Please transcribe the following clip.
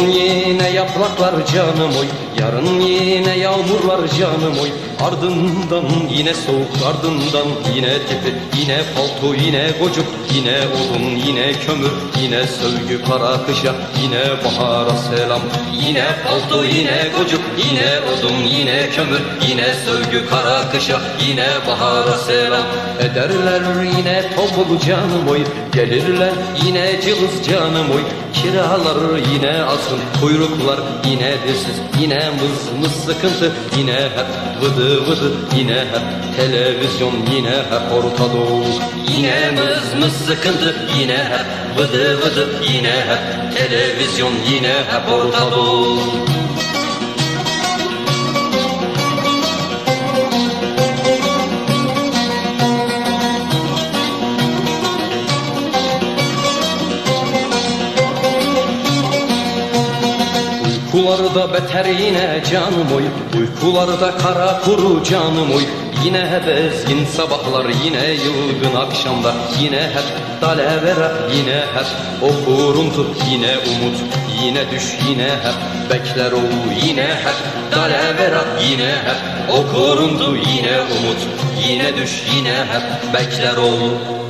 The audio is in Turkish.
Yeah. Yapraklar canım oy Yarın yine yağmur var canım oy. Ardından yine soğuk ardından yine tipi Yine palto yine gocuk yine odun yine kömür Yine sövgü kara kışa yine bahara selam. Yine palto yine gocuk yine odun yine kömür Yine sövgü kara kışa yine bahara selam. Ederler yine toplu canım oy Gelirler yine cılız canım oy. Kiralar yine azgın kuyruklar yine dilsiz Yine mız mız sıkıntı. Yine hep vıdı vıdı Yine hep televizyon yine hep Orta Yine mız mız sıkıntı yine hep vıdı vıdı Yine hep televizyon yine hep Orta Uykularda beter yine canım oy Uykularda kara kuru canım oy Yine bezgin sabahlar yine yılgın akşamlar. Yine hep dalavera yine hep o kuruntu Yine umut. Yine düş yine hep bekler o Yine hep dalavera yine hep o kuruntu Yine umut. Yine düş yine hep bekler o